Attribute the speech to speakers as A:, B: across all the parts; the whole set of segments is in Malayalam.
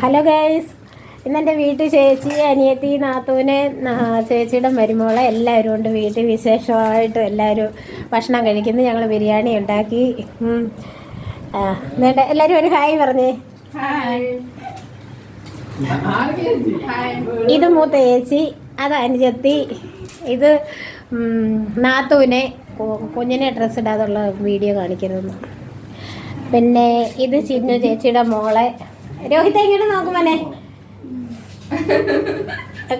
A: ഹലോ ഗൈസ് ഇന്നെന്റെ വീട്ടിൽ ചേച്ചി അനിയത്തി നാത്തൂനെ ചേച്ചിയുടെ മരുമോളെ എല്ലാവരും ഉണ്ട്. വീട്ടിൽ വിശേഷമായിട്ട് എല്ലാവരും ഭക്ഷണം കഴിക്കുന്നു. ഞങ്ങൾ ബിരിയാണി ഉണ്ടാക്കി. വേണ്ട എല്ലാവരും ഒരു ഹായ് പറഞ്ഞേ. ഇത് മൂത്ത ചേച്ചി അത് അനുജത്തി ഇത് നാത്തൂനെ. കുഞ്ഞിനെ ഡ്രസ്സ് ഇടാതുള്ള വീഡിയോ കാണിക്കുന്നു പിന്നെ ഇത് ചിന്നു ചേച്ചിയുടെ മോളെ. രോഹിത ഇങ്ങോട്ട് നോക്കുമോനെ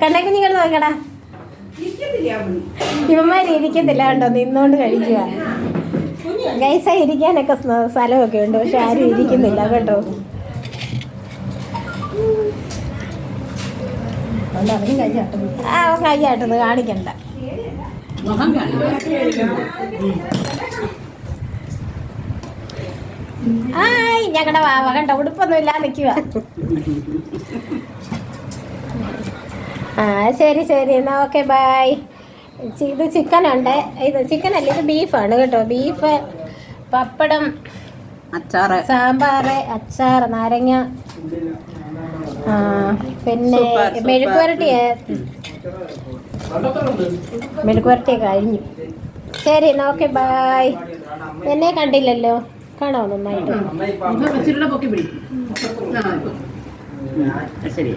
A: കണ്ടേക്ക് നിങ്ങൾ നോക്കടാ. ഇവന്മാര് ഇരിക്കത്തില്ല കണ്ടോ? നിന്നോണ്ട് കഴിക്കുക ഗൈസ ഇരിക്കാനൊക്കെ സ്ഥ- സ്ഥലമൊക്കെ ഉണ്ട് പക്ഷെ ആരും ഇരിക്കുന്നില്ല കേട്ടോ. ആ കൈ ആട്ടുന്നു കാണിക്കണ്ട. ആയ് ഞങ്ങളുടെ വാവ കണ്ട ഉടുപ്പൊന്നും ഇല്ലാതെ നിൽക്കുക ആ ശരി ശരി എന്നാ ഓക്കെ ബായ് ഇത് ചിക്കൻ ഉണ്ട് ഇത് ചിക്കൻ അല്ല ഇത് ബീഫാണ് കേട്ടോ. ബീഫ് പപ്പടം
B: അച്ചാറ്.
A: സാമ്പാറ് അച്ചാർ നാരങ്ങ ആ പിന്നെ. മെഴുക്കുവരട്ടി മെഴുക്കുവരട്ടി കഴിഞ്ഞു. ശരി എന്നാ ഓക്കെ ബായ് എന്നെ കണ്ടില്ലല്ലോ. കാണോ നന്നായിട്ട്.
B: ശരിയാ. ശരി